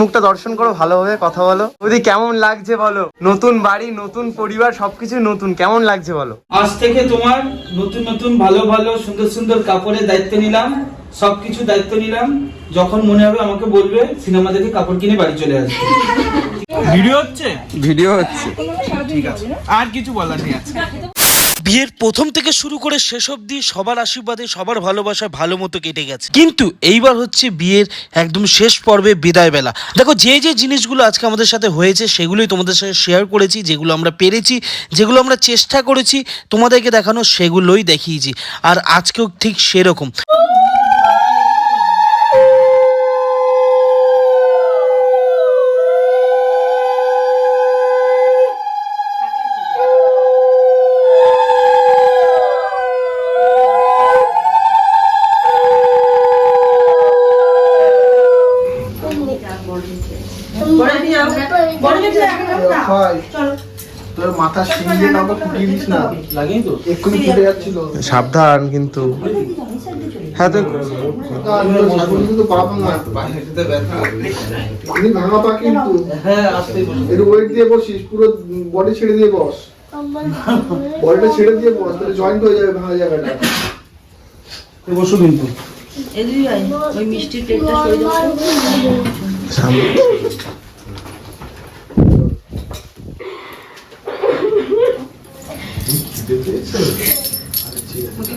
মুখটা দর্শন করো ভালোভাবে কথা বলো। বৌদি কেমন লাগছে বলো? নতুন বাড়ি নতুন পরিবার সবকিছু নতুন। কেমন লাগছে বলো? আজ থেকে তোমার নতুন নতুন ভালো ভালো সুন্দর সুন্দর কাপড়ের দায়িত্ব নিলাম। সবকিছু দায়িত্ব নিলাম। যখন মনে হবে আমাকে বলবে সিনেমা দেখে কাপড় কিনে বাড়ি চলে আসবে। ভিডিও হচ্ছে? ভিডিও হচ্ছে। ঠিক আছে। আর কিছু বলার নেই আজকে। বিয়ের প্রথম থেকে শুরু করে শেষ অবধি সবার আশীর্বাদে, সবার ভালোবাসায় ভালো মতো কেটে গেছে। কিন্তু এইবার হচ্ছে বিয়ের একদম শেষ পর্বে বিদায় বেলা। দেখো, যে যে জিনিসগুলো আজকে আমাদের সাথে হয়েছে, সেগুলোই তোমাদের সাথে শেয়ার করেছি, যেগুলো আমরা পেরেছি, যেগুলো আমরা চেষ্টা করেছি তোমাদেরকে দেখানো, সেগুলোই দেখিয়েছি। আর আজকেও ঠিক সেরকম। তোর মাথা কাউকে ফুটিয়ে দিস না। লাগিয়ে তো। এক্ষুনি ফুটে যাচ্ছিল। সাবধান কিন্তু। হ্যাঁ তো ছাগল তো পা ভাঙা। তুমি ভাঙা পা কিন্তু। হ্যাঁ আসতে একটু ওয়েট দিয়ে বসিস পুরো বডি ছেড়ে দিয়ে বস। বডিটা ছেড়ে দিয়ে বস তাহলে জয়েন্ট হয়ে যাবে ভাঙা জায়গাটা। বসো কিন্তু। ওই মিষ্টির প্লেটটা সরিয়ে দাও।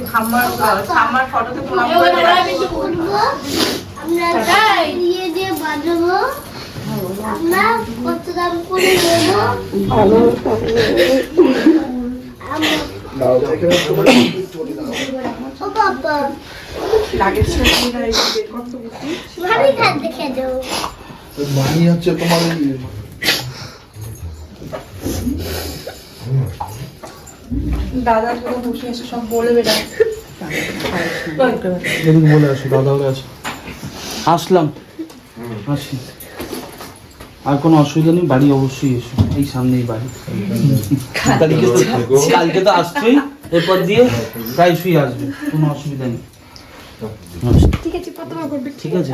ঠাম্মার ঠাম্মার ফটোতে প্রণাম করে। আমরা বাজাবো আমরা কত দাম নেব ভাবি খাদ্য খেয়ে মানি হচ্ছে তোমার দাদা তোকে বসে এসে সব বলে বেড়া বলে আসো দাদা বলে আসো আসলাম। আসি। আর কোনো অসুবিধা নেই বাড়ি অবশ্যই এসো। এই সামনেই বাড়ি। কালকে তো কালকে তো আসছোই এরপর দিয়ে প্রায়শই আসবে কোনো অসুবিধা নেই। ঠিক আছে ঠিক আছে।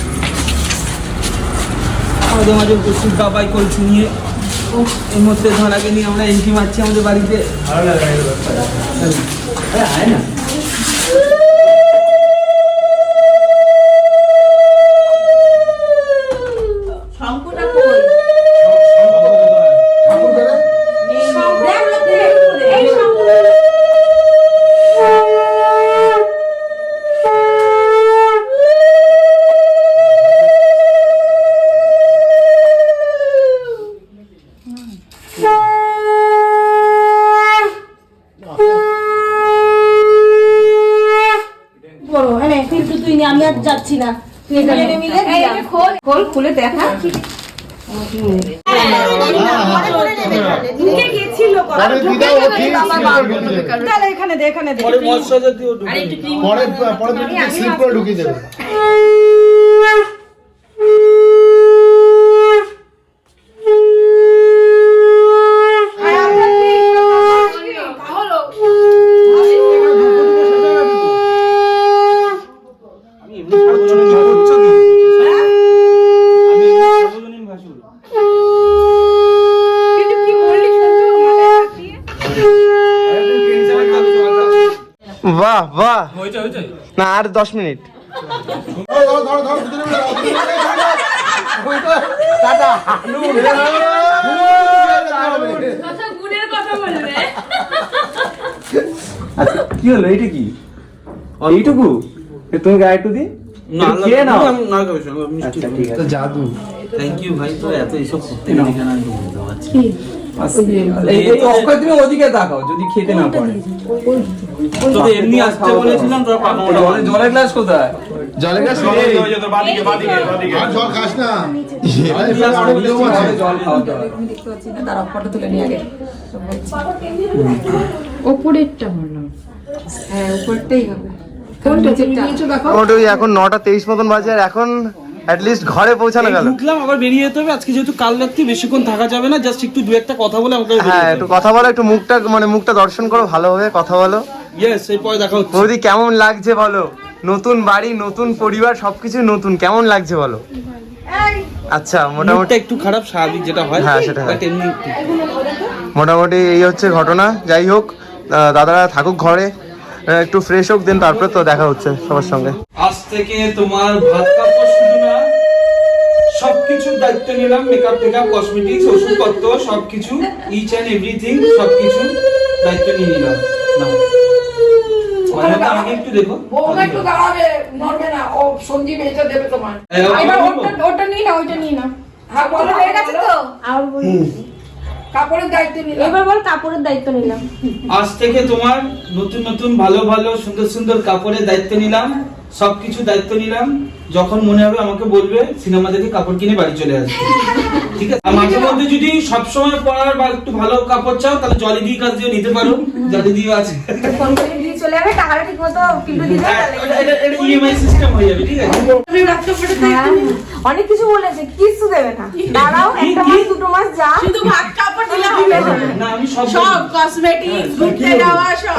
আমাদের মাঝে উপস্থিত বাবাই কলসি নিয়ে এর এই ধরাকে নিয়ে আমরা এন্ট্রি মারছি আমাদের বাড়িতে। আরে, আয় না শঙ্কুটা কই? ঠাকুর করে এই শঙ্কু। বড় হ্যাঁ কিন্তু তুই নে, আমি আর যাচ্ছি না। তুই এটা নে। খোল খোল খুলে দেখা তাহলে এখানে দেখানে পরে ঢুকিয়ে দেবে আমি এমনি সার্বজনীন ভাষা আমি এমনি সার্বজনীন ভাষা বলি। কিন্তু কি বললি শুনতো মানে বাহ বাহ। না আর দশ মিনিট। বেরো। কি হলো এইটা কি? এইটুকু? এ তুমি গায়ে একটু দি আচ্ছা ঠিক আছে। জাদু। থ্যাংক ইউ ভাই তো এত এইসব করতে ওদিকে তাকাও যদি খেতে না পারে। এমনি আসতে বলেছিলাম তোরা পাকা মোটা বলে জলের গ্লাস কোথায়? জলের গ্লাস জল খাস না। জল খাওয়াতে হবে ওপরেরটা বললাম হ্যাঁ ওপরটাই হবে। এখন নটা তেইশ মতন বাজে আর এখন অ্যাটলিস্ট ঘরে পৌঁছানো গেল। ঢুকলাম আবার বেরিয়ে যেতে হবে। আজকে যেহেতু কাল রাত্রি বেশিক্ষণ থাকা যাবে না। জাস্ট একটু দু একটা কথা বলে আমাকে হ্যাঁ একটু কথা বলো একটু মুখটা মানে মুখটা দর্শন করো ভালোভাবে কথা বলো। ইয়েস এই পরে দেখা হচ্ছে। বৌদি কেমন লাগছে বলো? নতুন বাড়ি নতুন পরিবার সবকিছু নতুন। কেমন লাগছে বলো? আচ্ছা মোটামুটি একটু খারাপ স্বাভাবিক যেটা হয় হ্যাঁ, সেটা মোটামুটি এই হচ্ছে ঘটনা। যাই হোক দাদারা থাকুক ঘরে একটু ফ্রেশ হোক দেন তারপরে তো দেখা হচ্ছে সবার সঙ্গে। আজ থেকে তোমার ভাত কাপড় শুধু না সবকিছুর দায়িত্ব নিলাম মেকআপ টেকআপ কসমেটিক্স ওষুধপত্র সবকিছু ইচ অ্যান্ড এভরিথিং সবকিছু দায়িত্ব নিয়ে নিলাম। নাও। মানে একটু দেখো। একটু দাঁড়াবে নড়বে না। ও সঞ্জীব এটা দেবে তোমার ওটা ওটা নিয়ে না ওইটা নিয়ে না হ্যাঁ বলো হয়ে গেছে তো? আর বল কাপড়ের দায়িত্ব নিলাম। এবার বল কাপড়ের দায়িত্ব নিলাম। আজ থেকে তোমার নতুন নতুন ভালো ভালো সুন্দর সুন্দর কাপড়ের দায়িত্ব নিলাম সবকিছু দায়িত্ব নিলাম। যখন মনে হবে আমাকে বলবে সিনেমা দেখে কাপড় কিনে বাড়ি চলে আসবে। ঠিক আছে? মাঝে মধ্যে যদি সবসময় পরার বা একটু ভালো কাপড় চাও তাহলে জলি দিয়ে কাজ দিয়ে নিতে পারো জলি দিয়ে আছে। ফোন করে দিয়ে চলে যাবে টাকাটা ঠিক মতো কিন্তু দিতে হ্যাঁ, হয়ে যাবে ঠিক আছে? হ্যাঁ, অনেক কিছু বলেছে কিছু দেবে না। দাঁড়াও একটা মাস দুটো মাস যা। শুধু ভাত কাপড় দিলে হবে। না না আমি সব সব কসমেটিক্স ঘুরতে যাওয়া সব।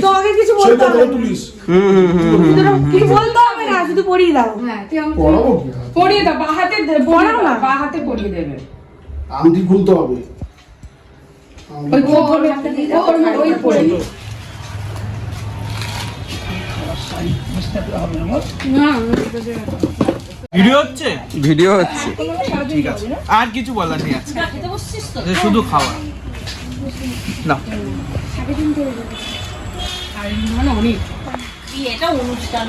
তোমাকে কিছু বলতে হবে না। শুধু কি বলতে হবে না শুধু পরিয়ে দাও। হ্যাঁ পরিয়ে দাও বা হাতে পড়াও না। বা হাতে পরিয়ে দেবে। আংটি খুলতে হবে? ওই ওই দিয়ে দাও, ওই- ভিডিও হচ্ছে? ভিডিও হচ্ছে। ঠিক আছে। আর কিছু বলার নেই যে শুধু খাওয়া। না। এটা অনুষ্ঠান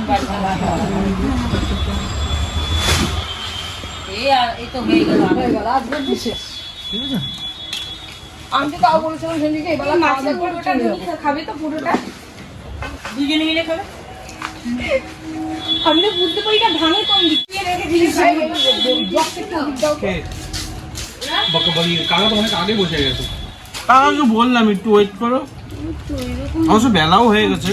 এই আর এই তো গেল। গেল আজকে বিশেষ আমি তো তাও বলেছিলাম সেদিকে। খাবে তো পুরোটা? দুজনে মিলে খাবে? আমি তো বুঝতে পারি না ধানে কোন দিক দিয়ে রেখে দিয়েছি। কাকাকে বললাম একটু ওয়েট করো। অবশ্য বেলাও হয়ে গেছে।